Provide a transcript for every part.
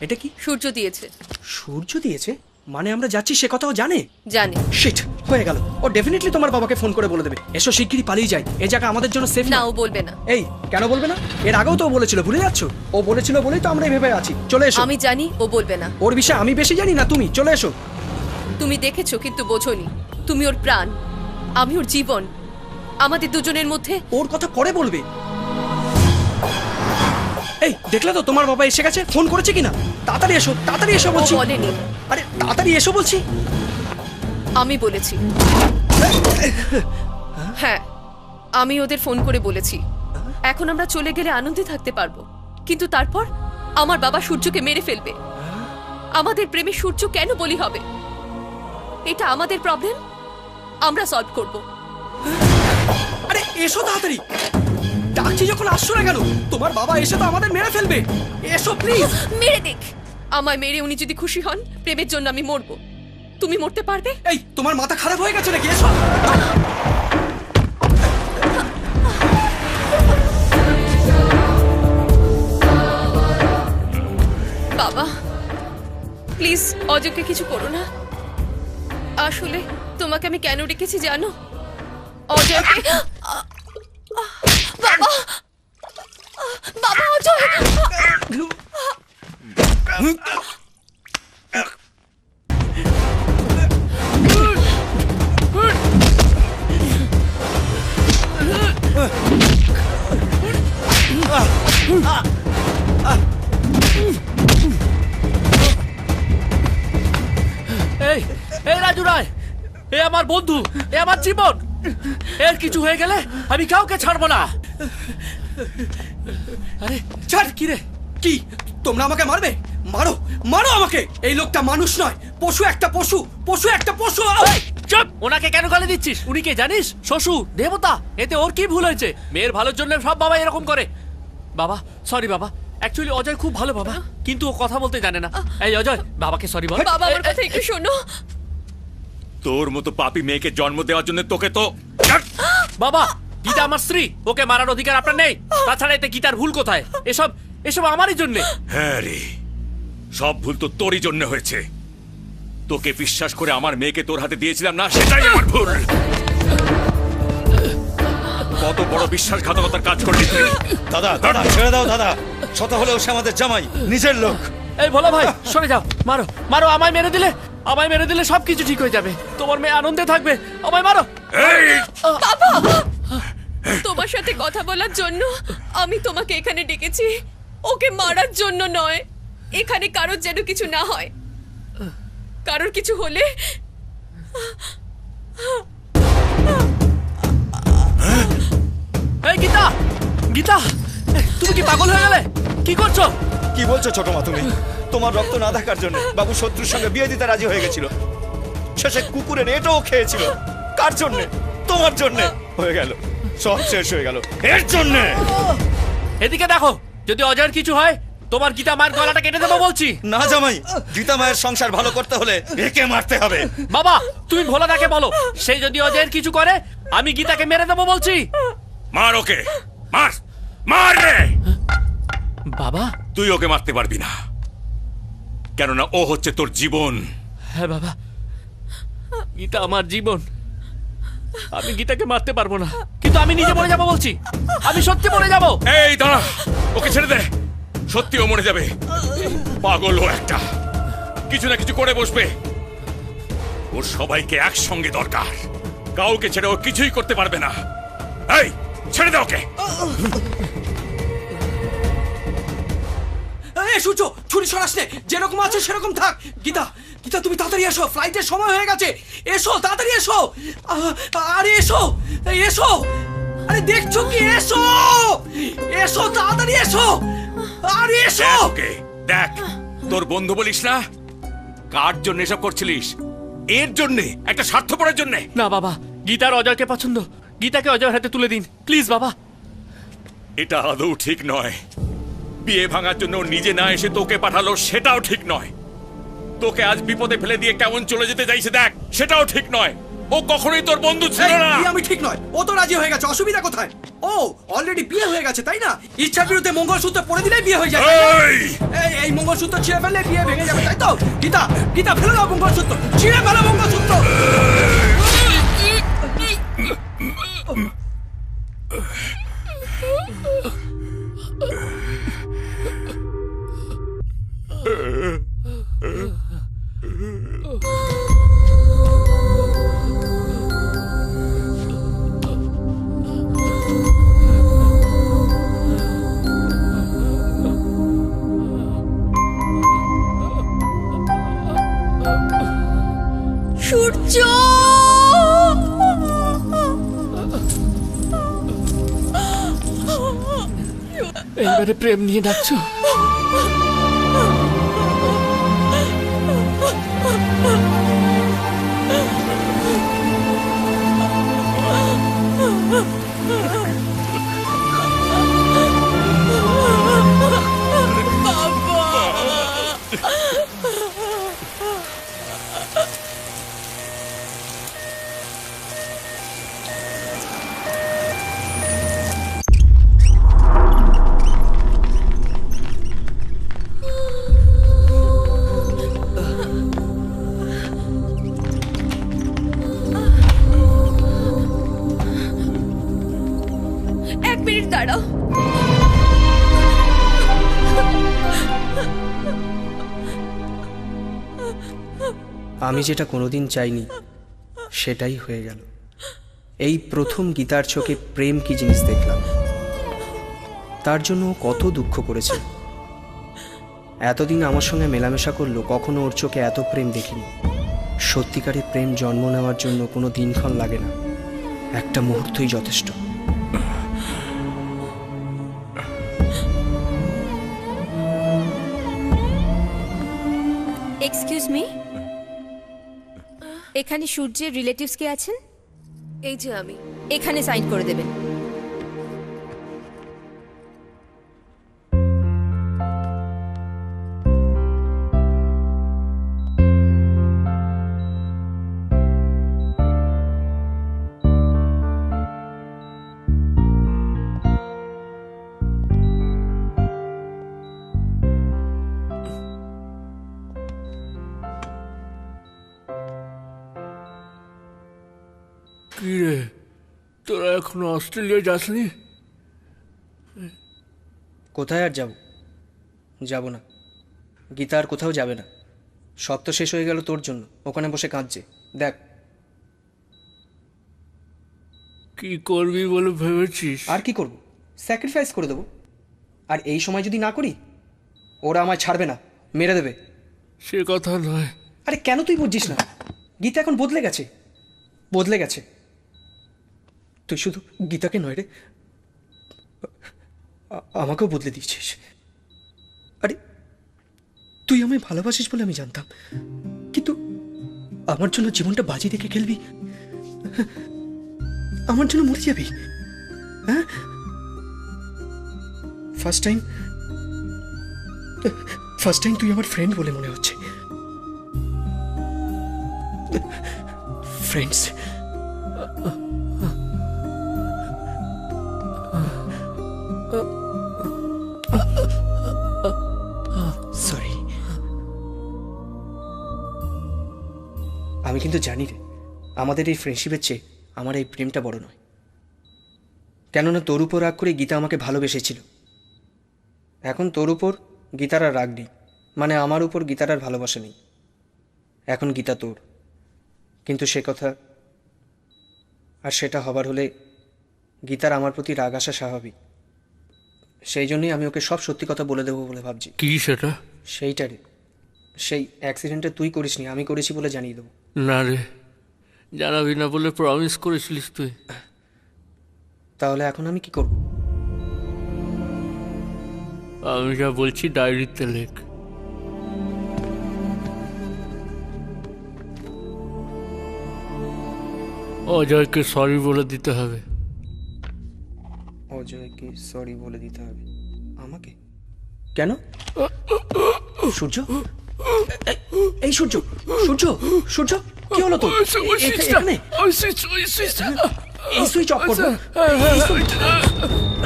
এটা কি? সূর্য দিয়েছে। সূর্য দিয়েছে? মানে আমরা যাচ্ছি সে কথাও জানে? জানি। শিট হয়ে গেল। ও ডেফিনেটলি তোমার বাবাকে ফোন করে বলে দেবে। এসো শিগগিরই পালিয়ে যাই। এই জায়গা আমাদের জন্য সেফ না না। ও বলবে না। এই কেন বলবে না? এর আগেও তো ও বলেছিল ভুলে যাচ্ছ? ও বলেছিল বলেই তো আমরা এইভাবে আছি। চলে এসো। আমি জানি ও বলবে না। ওর বিষয়ে আমি বেশি জানি না তুমি? চলে এসো। তুমি দেখেছ কিন্তু বোঝোনি। তুমি ওর প্রাণ। আমি ওর জীবন। আমাদের দুজনের মধ্যে ওর কথা পরে বলবে। এই দেখলে তো তোমার বাবা এসে গেছে ফোন করেছে কিনা? তাড়াতাড়ি এসো তাড়াতাড়ি এসো বলছি। বলেনি। আরে তাড়াতাড়ি এসো বলছি। আমি বলেছি। হ্যাঁ আমি ওদের ফোন করে বলেছি। এখন আমরা চলে গেলে আনন্দে থাকতে পারব। কিন্তু তারপর আমার বাবা সূর্যকে মেরে ফেলবে। আমাদের প্রেমে সূর্য কেন বলি হবে? এটা আমাদের প্রবলেম আমরা সলভ করব। আরে এসো তাড়াতাড়ি। ডাকছি যখন আসছো না কেন? তোমার বাবা এসে তো আমাদের মেরে ফেলবে। এসো প্লিজ মেরে দেখ। আমায় মেরে উনি যদি খুশি হন প্রেমের জন্য আমি মরবো। তুমি মরতে পারবে? এই তোমার মাথা খারাপ হয়ে গেছে নাকি? এসো। বাবা প্লিজ অযোগ্য কিছু করো না। আসলে তোমাকে আমি কেন ডেকেছি জানো? অজয়কে বাবা! বাবা অজয়! এই এই রাজু রায় এ আমার বন্ধু এ আমার জীবন। এর কিছু হয়ে গেলে আমি কাউকে ছাড়বো না। আরে ছাড় কি রে? কি? তোমরা আমাকে মারবে? মারো মারো আমাকে! এই লোকটা মানুষ নয় পশু একটা পশু পশু একটা পশু! চুপ! ওনাকে কেন গালি দিচ্ছিস? উনি কে জানিস? শ্বশুর দেবতা এতে ওর কি ভুল হয়েছে? মেয়ের ভালোর জন্য সব বাবা এরকম করে। বাবা সরি বাবা অ্যাকচুয়ালি অজয় খুব ভালো বাবা কিন্তু ও কথা বলতে জানে না। এই অজয় বাবাকে সরি বল। বাবা আমার কথা একটু শোনো। তোর মতো পাপি মেয়েকে জন্ম দেওয়ার জন্য তোকে তো বাবা গীতা আমার স্ত্রী। ওকে মারার অধিকার আপনার নেই। তাছাড়া এতে গীতার ভুল কোথায়? এসব এসব আমারই জন্যে। হ্যাঁ রে। সব ভুল তো তোরই জন্য হয়েছে। তোকে বিশ্বাস করে আমার মেয়েকে তোর হাতে দিয়েছিলাম না সেটাই আমার ভুল। কত বড় বিশ্বাসঘাতকতার কাজ করলি তুই। দাদা দাদা ছেড়ে দাও দাদা। শত হলেও সে আমাদের জামাই নিজের লোক। এই ভোলা ভাই সরে যাও। মারো মারো আমায় মেরে দিলে। আমায় মেরে দিলে সবকিছু ঠিক হয়ে যাবে। তোমার মেয়ে আনন্দে থাকবে। আমায় মারো। এই! তোমার সাথে কথা বলার জন্য আমি তোমাকে এখানে ডেকেছি। ওকে মারার জন্য নয়। এখানে কারোর যেন কিছু না হয়। কারোর কিছু হলে এই গীতা! গীতা! তুমি কি পাগল হয়ে গেলে? কি করছ? কি বলছো ছোট মা তুমি? তোমার রক্ত না থাকার জন্য বাবু শত্রুর সঙ্গে বিয়ে দিতে রাজি হয়ে গেছিল। শেষে কুকুরের এটাও খেয়েছিল। কার জন্যে? তোমার জন্যে। হয়ে গেল। সব শেষ হয়ে গেল। এর জন্যে! এদিকে দেখো যদি অজয়ের কিছু হয় তোমার গীতা মায়ের গলাটা কেটে দেবো বলছি। না জামাই গীতা মায়ের সংসার ভালো করতে হলে একে মারতে হবে। বাবা তুমি ভোলা ভোলাদাকে বলো সে যদি অজয়ের কিছু করে আমি গীতাকে মেরে দেবো বলছি। মার ওকে। মার। মার রে! বাবা? তুই ওকে মারতে পারবি না। কেননা ও হচ্ছে তোর জীবন। হ্যাঁ বাবা। গীতা আমার জীবন। আমি গীতাকে মারতে পারব না। কিন্তু আমি নিজে মরে যাব বলছি। আমি সত্যি মরে যাব। এই দাঁড়া। ওকে ছেড়ে দে। সত্যি ও মরে যাবে। পাগল ও একটা। কিছু না কিছু করে বসবে। ওর সবাইকে একসঙ্গে দরকার। কাউকে ছেড়ে ও কিছুই করতে পারবে না। এই ছেড়ে দে ওকে। এই সূর্য ছুরি সরাস নে। যেরকম আছে সেরকম থাক। গীতা গীতা তুমি তাড়াতাড়ি এসো। ফ্লাইটের সময় হয়ে গেছে। এসো তাড়াতাড়ি এসো। আহ, আরে এসো এসো। আরে দেখছ কি? এসো এসো তাড়াতাড়ি এসো। আরে এসো। ওকে দেখ তোর বন্ধু বলিস না? কার জন্য এসব করছিলিস? এর জন্যে একটা স্বার্থপরের জন্যে। না বাবা গীতার অজয়কে পছন্দ। গীতাকে অজয়ের হাতে তুলে দিন। প্লিজ বাবা। এটা আদৌ ঠিক নয়। বিয়ে ভাঙার জন্য নিজে না এসে তোকে পাঠালো সেটাও ঠিক নয়। তোকে আজ বিপদে ফেলে দিয়ে কেমন চলে যেতে চাইছে দেখ সেটাও ঠিক নয়। ও কখনোই তোর বন্ধু ছিল না। আমি ঠিক নয়। ও তো রাজি হয়ে গেছে অসুবিধা কোথায়? ও অলরেডি বিয়ে হয়ে গেছে তাই না? ইচ্ছার বিরুদ্ধে মঙ্গলসূত্র পরে দিলেই বিয়ে হয়ে যায় এই! এই এই মঙ্গলসূত্র ছিঁড়ে ফেললে বিয়ে ভেঙে যাবে তাই তো? গীতা গীতা ফেলে দাও মঙ্গলসূত্র ছিঁড়ে ফেলো মঙ্গলসূত্র। প্রেম নিয়ে ডাকছো আমি যেটা কোনোদিন চাইনি, সেটাই হয়ে গেল। এই প্রথম গীতার চোখে প্রেম কি জিনিস দেখলাম? তার জন্য কত দুঃখ করেছে। এতদিন আমার সঙ্গে মেলামেশা করল, কখনো ওর চোখে এত প্রেম দেখিনি। সত্যিকারের প্রেম জন্ম নেওয়ার জন্য কোনো দিনক্ষণ লাগে না। একটা মুহূর্তই যথেষ্ট। এক্সকিউজ মি এখানে সূর্যের রিলেটিভস কে আছেন? এই যে আমি। এখানে সাইন করে দেবেন। কি রে? তোরা এখনও অস্ট্রেলিয়া যাসনি? কোথায় আর যাব? যাব না। গীতা আর কোথাও যাবে না। সব তো শেষ হয়ে গেল তোর জন্য। ওখানে বসে কাঁদছে। দেখ। কি করবি বলে ভেবেছিস? আর কি করব? স্যাক্রিফাইস করে দেবো। আর এই সময় যদি না করি ওরা আমায় ছাড়বে না। মেরে দেবে। সে কথা নয়। আরে কেন তুই বুঝছিস না? গীতা এখন বদলে গেছে। বদলে গেছে। তুই শুধু গীতাকে নয় রে। আমাকেও বদলে দিয়েছিস। আরে, তুই আমায় ভালোবাসিস বলে আমি জানতাম। কিন্তু আমার জন্য জীবনটা বাজি রেখে খেলবি? আমার জন্য মরে যাবি? হ্যাঁ? ফার্স্ট টাইম ফার্স্ট টাইম তুই আমার ফ্রেন্ড বলে মনে হচ্ছে। ফ্রেন্ডস কিন্তু জানি রে আমাদের এই ফ্রেন্ডশিপের চেয়ে আমার এই প্রেমটা বড় নয়। কেননা তোর উপর রাগ করে গীতা আমাকে ভালোবেসেছিল। এখন তোর উপর গীতার আর রাগ নেই মানে আমার উপর গীতার আর ভালোবাসা নেই। এখন গীতা তোর কিন্তু সে কথা আর সেটা হবার হলে গীতার আমার প্রতি রাগ আসা স্বাভাবিক। সেই জন্যই আমি ওকে সব সত্যি কথা বলে দেবো বলে ভাবছি। কি সেটা? সেইটারে সেই অ্যাক্সিডেন্টটা তুই করিসনি আমি করেছি বলে জানিয়ে দেবো। না রে জানাবি না বলে প্রমিস করেছিলিস তুই। তাহলে এখন আমি কি করব? আমি যা বলছি ডায়েরিতে লেখ। অজয়কে সরি বলে দিতে হবে। অজয়কে সরি বলে দিতে হবে। আমাকে? কেন? সূর্য? এই- সূর্য সূর্য সূর্য কি হলো তো এখানে? এই সুইচ অফ করব।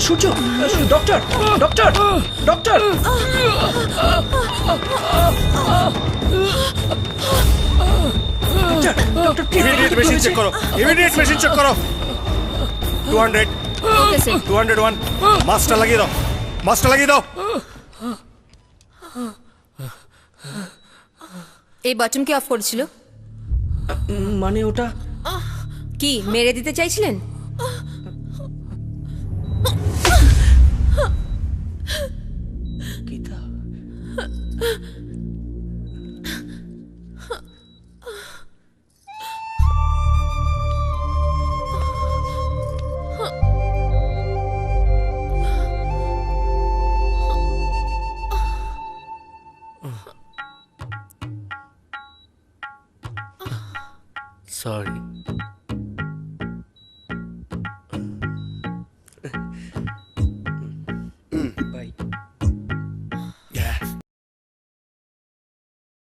Surya doctor doctor doctor doctor immediate machine check করো ইমিডিয়েট মেশিন চেক করো। Two hundred okay sir two hundred one মাস্কটা লাগিয়ে দাও মাস্কটা লাগিয়ে দাও। এই বাটন কে অফ করেছিল? মানে ওটা কি মেরে দিতে চাইছিলেন? সরি